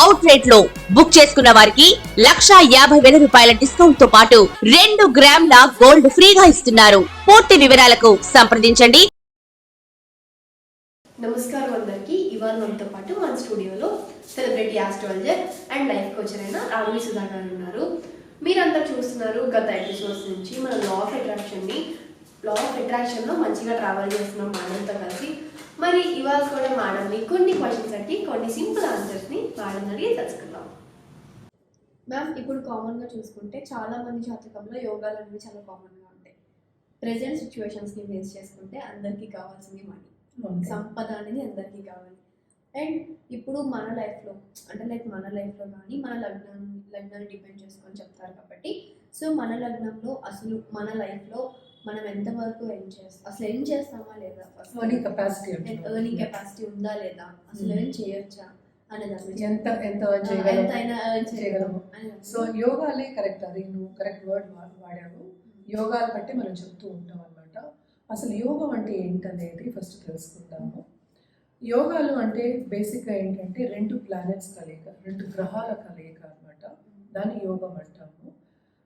అవుట్లెట్లో book చేసుకున్న వారికి లక్షా యాభై వేల రూపాయల డిస్కౌంట్తో పాటు రెండు గ్రాముల గోల్డ్ ఫ్రీగా ఇస్తున్నారు. పూర్తి వివరాలకు సంప్రదించండి. నమస్కారం అందరికి. ఇవాళ మనతో పాటు మన స్టూడియోలో celebrity astrologer and life coacher అయిన రాఘవి సుధాకర్ ఉన్నారు. మీరంతా చూస్తున్నారు గత ఎపిసోడ్స్ నుంచి మన లా ఆఫ్ అట్రాక్షన్ని. లా ఆఫ్ అట్రాక్షన్లో మంచిగా ట్రావెల్ చేస్తున్నాం మనంతా కలిసి. మరి ఇవాళ కూడా మేడంని కొన్ని క్వశ్చన్స్ అడిగి కొన్ని సింపుల్ ఆన్సర్స్ని మేడం అడిగి తెలుసుకుందాం. మ్యామ్ ఇప్పుడు కామన్గా చూసుకుంటే చాలా మంది జాతకంలో యోగాలు అనేవి చాలా కామన్గా ఉంటాయి. ప్రజెంట్ సిచ్యువేషన్స్ని బేస్ చేసుకుంటే అందరికీ కావాల్సింది మనీ సంపద అనేది అందరికీ కావాలి. అండ్ ఇప్పుడు మన లైఫ్లో అంటే లైక్ మన లైఫ్లో కానీ మన లగ్నం లగ్నాన్ని డిపెండ్ చేసుకొని చెప్తారు కాబట్టి సో మన లగ్నంలో అసలు మన లైఫ్లో మనం ఎంతవరకు ఎర్న్ చేస్తాం అసలు ఎర్న్ చేస్తామా లేదా? ఎర్నింగ్ కెపాసిటీ ఎర్నింగ్ కెపాసిటీ ఉందా లేదా? అసలు Hmm. ఎర్న్ చేయొచ్చా. ఎంత ఎంత చేయగలము. Earn so. యోగాలే కరెక్ట్ అది. నువ్వు కరెక్ట్ వర్డ్ వాడావు. యోగాలు బట్టి మనం చెప్తూ ఉంటాం అనమాట అసలు యోగం అంటే ఏంటనేది ఫస్ట్ తెలుసుకుందాము. యోగాలు అంటే బేసిక్గా ఏంటంటే రెండు ప్లానెట్స్ కలయిక రెండు గ్రహాల కలయిక అనమాట దాన్ని యోగం అంటాము.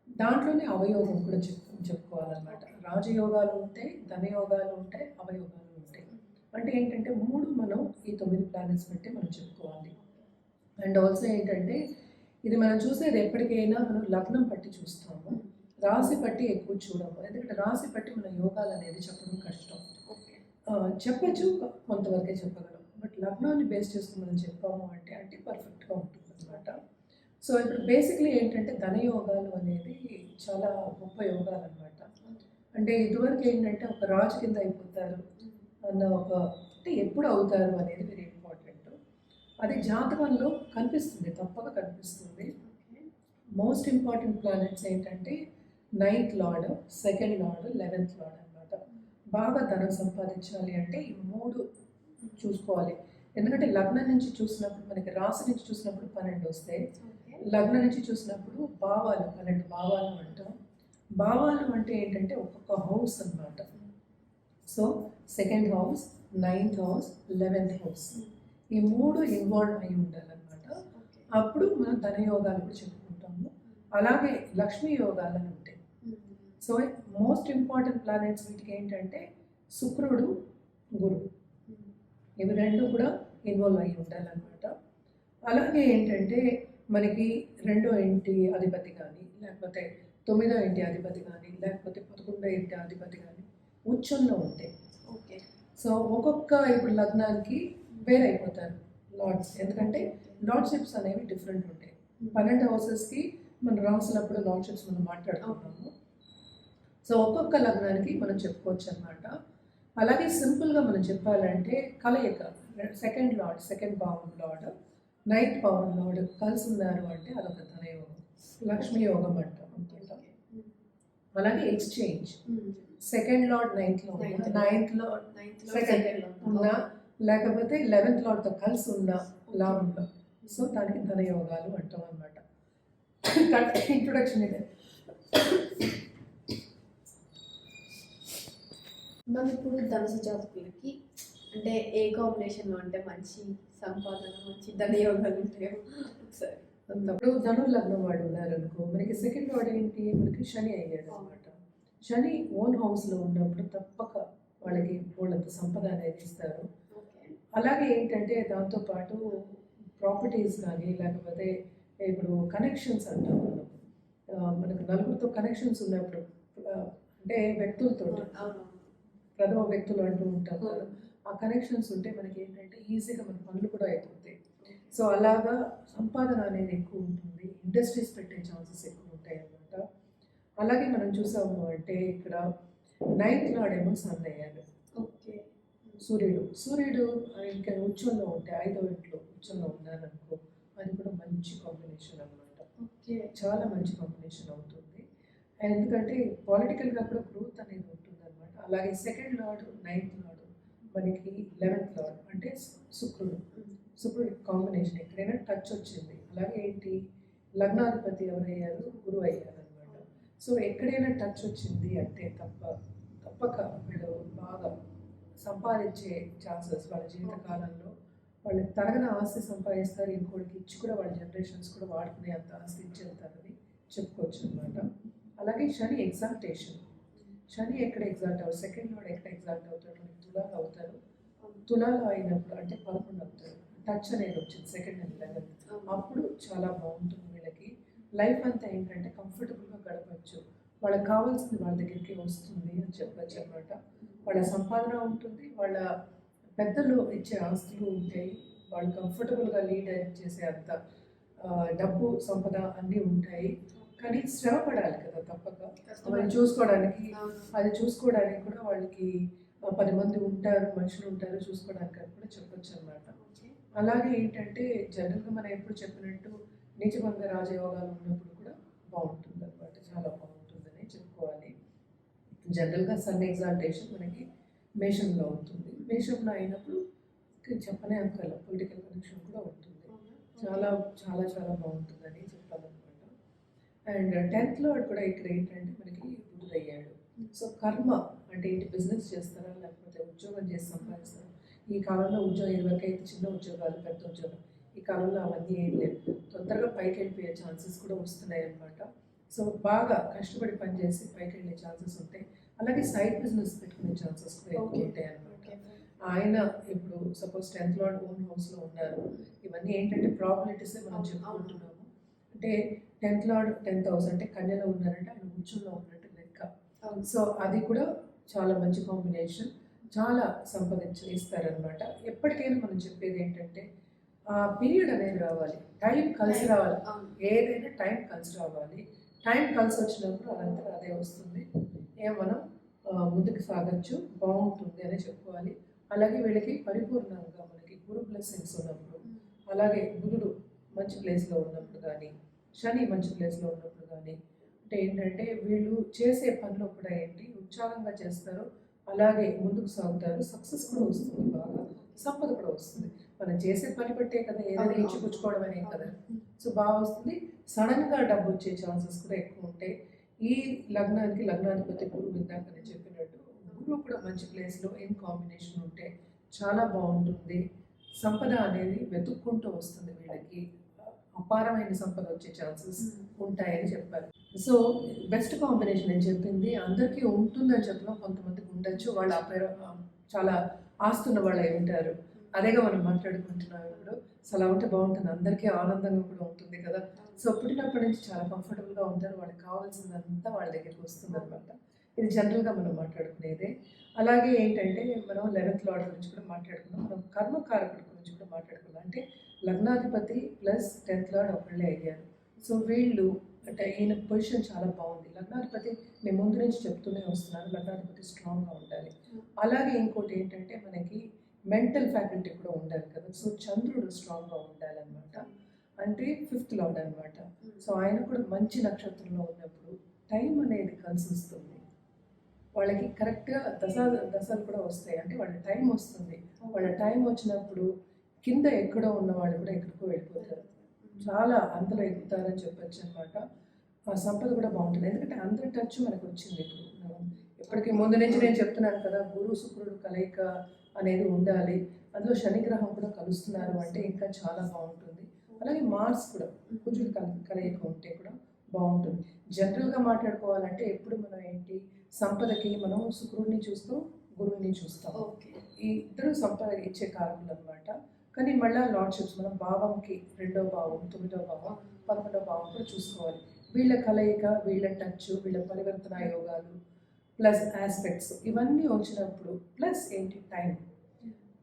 దాంట్లోనే అవయోగం కూడా చెప్పు చెప్పుకోవాలన్నమాట. రాజయోగాలు ఉంటాయి ధనయోగాలు ఉంటాయి అవయోగాలు ఉంటాయి. అంటే ఏంటంటే మూడు మనం ఈ తొమ్మిది ప్లానెట్స్ బట్టి మనం చెప్పుకోవాలి. అండ్ ఆల్సో ఏంటంటే ఇది మనం చూసేది ఎప్పటికైనా మనం లగ్నం పట్టి చూస్తాము రాశి పట్టి ఎక్కువ చూడము. ఎందుకంటే రాశి పట్టి మన యోగాలు అనేది చెప్పడం కష్టం. చెప్పచ్చు కొంతవరకే చెప్పగలం. బట్ లగ్నాన్ని బేస్ చేసుకుని మనం చెప్పాము అంటే అంటే పర్ఫెక్ట్గా ఉంటుంది అనమాట సో ఇప్పుడు బేసిక్లీ ఏంటంటే ధనయోగాలు అనేది చాలా గొప్ప యోగాలు అనమాట అంటే ఇదివరకు ఏంటంటే ఒక రాజు కింద అయిపోతారు అన్న ఒక అంటే ఎప్పుడు అవుతారు అనేది వెరీ ఇంపార్టెంట్ అది జాతకంలో కనిపిస్తుంది తప్పక కనిపిస్తుంది. మోస్ట్ ఇంపార్టెంట్ ప్లానెట్స్ ఏంటంటే ninth lord second lord eleventh lord అనమాట బాగా ధనం సంపాదించాలి అంటే ఈ మూడు చూసుకోవాలి. ఎందుకంటే లగ్నం నుంచి చూసినప్పుడు మనకి రాశి నుంచి చూసినప్పుడు పన్నెండు వస్తాయి. లగ్నం నుంచి చూసినప్పుడు భావాలు పన్నెండు భావాలు అంటాం. భావాలు అంటే ఏంటంటే ఒక్కొక్క హౌస్ అన్నమాట. So second house ninth house eleventh house ఈ మూడు ఇన్వాల్వ్ అయి ఉండాలన్నమాట. అప్పుడు మనం ధనయోగాలు కూడా చెప్పుకుంటాము. అలాగే లక్ష్మీ యోగాలు అని ఉంటాయి సో మోస్ట్ ఇంపార్టెంట్ ప్లానెట్స్ వీటికి ఏంటంటే శుక్రుడు గురు. ఇవి రెండు కూడా ఇన్వాల్వ్ అయి ఉండాలన్నమాట. అలాగే ఏంటంటే మనకి రెండో ఇంటి అధిపతి కానీ లేకపోతే తొమ్మిదో ఇంటి అధిపతి కానీ లేకపోతే పదకొండో ఇంటి అధిపతి కానీ ఉచ్చంలో ఉంటాయి ఓకే. సో ఒక్కొక్క ఇప్పుడు లగ్నానికి వేరైపోతారు లార్డ్స్. ఎందుకంటే లార్డ్షిప్స్ అనేవి డిఫరెంట్ ఉంటాయి. పన్నెండు హౌసెస్కి మనం రాసినప్పుడు లార్డ్షిప్స్ మనం మాట్లాడుకుంటాము. సో ఒక్కొక్క లగ్నానికి మనం చెప్పుకోవచ్చు అనమాట అలాగే సింపుల్గా మనం చెప్పాలంటే కలయిక సెకండ్ లార్డ్ సెకండ్ భావం లార్డ్ నైన్త్ భావం లార్డ్ కలిసి ఉన్నారు అంటే అదొక ధనయోగం లక్ష్మీ యోగం అంటాం అలాగే ఎక్స్చేంజ్ సెకండ్ లార్డ్ నైన్త్లో Ninth. Ninth lord Second. ఉన్నా లేకపోతే లెవెన్త్ లార్డ్తో కలిసి ఉన్న లాభంలో సో దానికి ధనయోగాలు అంటాం అనమాట ఇంట్రొడక్షన్ ఇదే. మనం ఇప్పుడు ధనుసు జాతకులకి అంటే ఏ కాంబినేషన్లో అంటే మంచి సంపాదన మంచి ధనయోగాలు ఉంటాయో ఒకసారి. ఇప్పుడు ధను లగ్నం వాడు ఉన్నారనుకో మనకి సెకండ్ లార్డ్ ఏంటి? మనకి శని అయ్యాడు అనమాట శని ఓన్ హౌస్లో ఉన్నప్పుడు తప్పక వాళ్ళకి వాళ్ళంత సంపద అనేది ఇస్తారు. అలాగే ఏంటంటే దాంతోపాటు ప్రాపర్టీస్ కానీ లేకపోతే ఇప్పుడు కనెక్షన్స్ అంటాం మనం. మనకు నలుగురితో కనెక్షన్స్ ఉన్నప్పుడు అంటే వ్యక్తులతో ప్రథమ వ్యక్తులు అంటూ ఉంటాం ఆ కనెక్షన్స్ ఉంటే మనకి ఏంటంటే ఈజీగా మన పనులు కూడా అయిపోతాయి. సో అలాగా సంపాదన అనేది ఎక్కువ ఉంటుంది. ఇండస్ట్రీస్ పెట్టే ఛాన్సెస్ ఎక్కువ ఉంటాయి అన్నమాట. అలాగే మనం చూసాము అంటే ఇక్కడ నైన్త్ నాడేమో సన్ అయ్యాడు. ఓకే. సూర్యుడు. సూర్యుడు ఇంకా ఉచ్చంలో ఉంటే ఐదో ఇంట్లో ఉచ్చంలో ఉన్నారనుకో అది కూడా మంచి కాంబినేషన్ అన్నమాట. ఓకే. చాలా మంచి కాంబినేషన్ అవుతుంది. ఎందుకంటే పొలిటికల్గా కూడా గ్రోత్ అనేది ఉంటుంది అనమాట అలాగే సెకండ్ లార్డ్ నైన్త్ లార్డ్ మనకి లెవెన్త్ లార్డ్ అంటే శుక్రుడు. శుక్రుడి కాంబినేషన్. ఎక్కడైనా టచ్ వచ్చింది. అలాగే ఏంటి? లగ్నాధిపతి ఎవరయ్యారు? గురువు అయ్యారు అనమాట సో ఎక్కడైనా టచ్ వచ్చింది అంటే తప్ప తప్పక వీళ్ళు బాగా సంపాదించే ఛాన్సెస్ వాళ్ళ జీవితకాలంలో. వాళ్ళు తరగని ఆస్తి సంపాదిస్తారు. ఇంకోటికి ఇచ్చి కూడా వాళ్ళ జనరేషన్స్ కూడా వాడుకునే అంత ఆస్తి ఇచ్చేతారని చెప్పుకోవచ్చు అనమాట అలాగే శని ఎగ్జాల్టేషన్. శని ఎక్కడ ఎగ్జాల్ట్ అవుతారు సెకండ్ లోడ్ ఎక్కడ ఎగ్జాల్ట్ అవుతారు తులాలు అవుతారు. తులాలు అయినప్పుడు అంటే పదకొండు అవుతారు. టచ్ అనేది వచ్చింది సెకండ్ అండ్ లెవెన్త్ అప్పుడు చాలా బాగుంటుంది వీళ్ళకి. లైఫ్ అంతా ఏంటంటే కంఫర్టబుల్గా గడపచ్చు. వాళ్ళకి కావాల్సింది వాళ్ళ దగ్గరికి వస్తుంది అని చెప్పచ్చు అనమాట వాళ్ళ సంపాదన ఉంటుంది వాళ్ళ పెద్దలు ఇచ్చే ఆస్తులు ఉంటాయి. వాళ్ళు కంఫర్టబుల్గా లీడ్ చేసే అంత డబ్బు సంపద అన్నీ ఉంటాయి. కానీ శ్రమ పడాలి కదా తప్పక. వాళ్ళు చూసుకోవడానికి అది చూసుకోవడానికి కూడా వాళ్ళకి పది మంది ఉంటారు మనుషులు ఉంటారు చూసుకోవడానికి అని కూడా చెప్పొచ్చు అనమాట అలాగే ఏంటంటే జనరల్గా మనం ఎప్పుడు చెప్పినట్టు నీచభంగ రాజయోగాలు ఉన్నప్పుడు కూడా బాగుంటుంది అనమాట చాలా బాగుంటుందని చెప్పుకోవాలి. జనరల్గా సన్ ఎగ్జాల్టేషన్ మనకి మేషంలో ఉంటుంది. మేషంలో అయినప్పుడు చెప్పనే అంకల పొలిటికల్ కనెక్షన్ కూడా ఉంటుంది. చాలా చాలా చాలా బాగుంటుందని చెప్పాలన్నమాట. అండ్ టెన్త్లో కూడా ఇక్కడ ఏంటంటే మనకి బుద్ధుడు అయ్యాడు సో కర్మ అంటే ఏంటి? బిజినెస్ చేస్తారా? లేకపోతే ఉద్యోగం చేసి సంపాదిస్తారా? ఈ కాలంలో ఉద్యోగం ఇదివరకు అయితే చిన్న ఉద్యోగాలు పెద్ద ఉద్యోగం ఈ కాలంలో అవన్నీ ఏం లేవు. తొందరగా పైకి వెళ్ళిపోయే ఛాన్సెస్ కూడా వస్తున్నాయి అన్నమాట. సో బాగా కష్టపడి పనిచేసి పైకి వెళ్ళే ఛాన్సెస్ ఉంటాయి. అలాగే సైడ్ బిజినెస్ పెట్టుకునే ఛాన్సెస్ కూడా ఎక్కువ. ఉంటాయి అన్నమాట. ఆయన ఇప్పుడు సపోజ్ టెన్త్లో ఓన్ హౌస్లో ఉన్నారు. ఇవన్నీ ఏంటంటే ప్రాబిలిటీస్ మనం చెప్పుకుంటున్నాము. అంటే టెన్త్ లార్డ్ టెన్త్ హౌస్ అంటే కన్యలో ఉన్నారంటే ఆయన ఉచ్చుల్లో ఉన్నట్టు లెక్క. సో అది కూడా చాలా మంచి కాంబినేషన్. చాలా సంపాదించి ఇస్తారనమాట ఎప్పటికైనా మనం చెప్పేది ఏంటంటే ఆ పీరియడ్ అనేది రావాలి. టైం కలిసి రావాలి. ఏదైనా టైం కలిసి రావాలి. టైం కలిసి వచ్చినప్పుడు అదంతా అదే వస్తుంది. ఏ మనం ముందుకు సాగచ్చు బాగుంటుంది అని చెప్పుకోవాలి. అలాగే వీళ్ళకి పరిపూర్ణంగా మనకి గురు బ్లెస్సింగ్స్ ఉన్నప్పుడు అలాగే గురుడు మంచి ప్లేస్లో ఉన్నప్పుడు కానీ శని మంచి ప్లేస్లో ఉన్నప్పుడు కానీ అంటే ఏంటంటే వీళ్ళు చేసే పనిలో కూడా ఏంటి ఉత్సాహంగా చేస్తారు అలాగే ముందుకు సాగుతారు. సక్సెస్ కూడా వస్తుంది బాగా. సంపద కూడా వస్తుంది. మనం చేసే పని బట్టే కదా ఏదైనా. ఇచ్చిపుచ్చుకోవడం అనే కదా. సో బాగా వస్తుంది. సడన్గా డబ్బు వచ్చే ఛాన్సెస్ కూడా ఎక్కువ ఉంటాయి. ఈ లగ్నానికి లగ్నాధిపతి గురువు ఇందాక నేను చెప్పినట్టు గురువు కూడా మంచి ప్లేస్లో ఏం కాంబినేషన్ ఉంటే చాలా బాగుంటుంది. సంపద అనేది వెతుక్కుంటూ వస్తుంది వీళ్ళకి. అపారమైన సంపద వచ్చే ఛాన్సెస్ ఉంటాయని చెప్పారు. సో బెస్ట్ కాంబినేషన్ నేను చెప్పింది అందరికీ ఉంటుందని చెప్పడం కొంతమందికి ఉండొచ్చు. వాళ్ళు పేరు చాలా ఆస్తున్న వాళ్ళు అయి ఉంటారు. అదేగా మనం మాట్లాడుకుంటున్నాం ఇప్పుడు. సో అలా ఉంటే బాగుంటుంది. అందరికీ ఆనందంగా కూడా ఉంటుంది కదా. సో పుట్టినప్పటి నుంచి చాలా కంఫర్టబుల్గా ఉంటారు. వాళ్ళకి కావాల్సిందంతా వాళ్ళ దగ్గరికి వస్తుంది అనమాట ఇది జనరల్గా మనం మాట్లాడుకునేదే. అలాగే ఏంటంటే మనం లెవెన్త్ లార్డ్ గురించి కూడా మాట్లాడుకున్నాం. మనం కర్మకారకుడి గురించి కూడా మాట్లాడుకున్నాం. అంటే లగ్నాధిపతి ప్లస్ టెన్త్ లార్డ్ ఒకళ్ళే అయ్యారు. సో వీళ్ళు అంటే ఈయన పొజిషన్ చాలా బాగుంది. లగ్నాధిపతి నేను ముందు నుంచి చెప్తూనే వస్తున్నాను లగ్నాధిపతి స్ట్రాంగ్గా ఉండాలి. అలాగే ఇంకోటి ఏంటంటే మనకి మెంటల్ ఫ్యాకల్టీ కూడా ఉండాలి కదా. సో చంద్రుడు స్ట్రాంగ్గా ఉండాలన్నమాట. అంటే ఫిఫ్త్ లార్డ్ అనమాట సో ఆయన కూడా మంచి నక్షత్రంలో ఉన్నప్పుడు టైం అనేది కలిసి వస్తుంది వాళ్ళకి కరెక్ట్గా దశ దశలు కూడా వస్తాయి. అంటే వాళ్ళ టైం వస్తుంది. వాళ్ళ టైం వచ్చినప్పుడు కింద ఎక్కడో ఉన్న వాళ్ళు కూడా ఎక్కడికో వెళ్ళిపోతారు. చాలా అంతలో ఎక్కుతారని చెప్పొచ్చు అనమాట ఆ సంపద కూడా బాగుంటుంది. ఎందుకంటే అందరి టచ్ మనకు వచ్చింది ఇప్పుడు. మనం ఇప్పటికీ ముందు నుంచి నేను చెప్తున్నాను కదా గురు శుక్రుడు కలయిక అనేది ఉండాలి. అందులో శనిగ్రహం కూడా కలుస్తున్నారు అంటే ఇంకా చాలా బాగుంటుంది. అలాగే మార్స్ కూడా కుజుడు కల కలయిక ఉంటే కూడా బాగుంటుంది. జనరల్గా మాట్లాడుకోవాలంటే ఎప్పుడు మనం ఏంటి సంపదకి మనం శుక్రుడిని చూస్తూ గురువుని చూస్తాం. ఈ ఇద్దరు సంపద ఇచ్చే కారకులు అనమాట కానీ మళ్ళీ లార్డ్షిప్స్ మనం భావంకి రెండో భావం తొమ్మిదో భావం పదకొండో భావం కూడా చూసుకోవాలి. వీళ్ళ కలయిక వీళ్ళ టచ్ వీళ్ళ పరివర్తన యోగాలు ప్లస్ ఆస్పెక్ట్స్ ఇవన్నీ వచ్చినప్పుడు ప్లస్ ఏంటి? టైం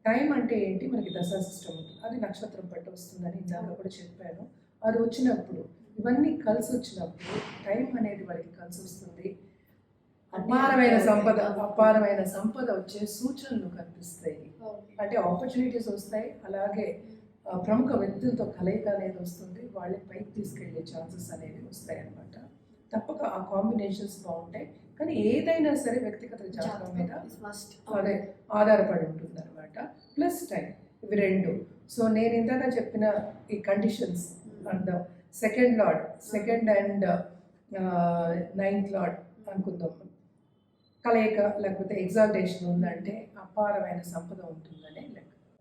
టైం అంటే ఏంటి? మనకి దశా సిస్టమ్ ఉంటుంది. అది నక్షత్రం పట్టు వస్తుందని ఇందాక కూడా చెప్పాను. అది వచ్చినప్పుడు ఇవన్నీ కలిసి వచ్చినప్పుడు టైం అనేది వాళ్ళకి కలిసి వస్తుంది. అపారమైన సంపద అపారమైన సంపద వచ్చే సూచనలు కనిపిస్తాయి. అంటే ఆపర్చునిటీస్ వస్తాయి. అలాగే ప్రముఖ వ్యక్తులతో కలయిక అనేది వస్తుంది వాళ్ళని పైకి తీసుకెళ్ళే ఛాన్సెస్ అనేవి వస్తాయి అన్నమాట. తప్పక ఆ కాంబినేషన్స్ బాగుంటాయి. కానీ ఏదైనా సరే వ్యక్తిగత జాతకం మీద అదే ఆధారపడి ఉంటుంది అనమాట ప్లస్ టైం ఇవి రెండు. సో నేను ఇందాక చెప్పిన ఈ conditions and second lord second and ninth lord అనుకుందాం. కలయిక లేకపోతే ఎగ్జాల్టేషన్ ఉందంటే అపారమైన సంపద ఉంటుందనే లెక్క.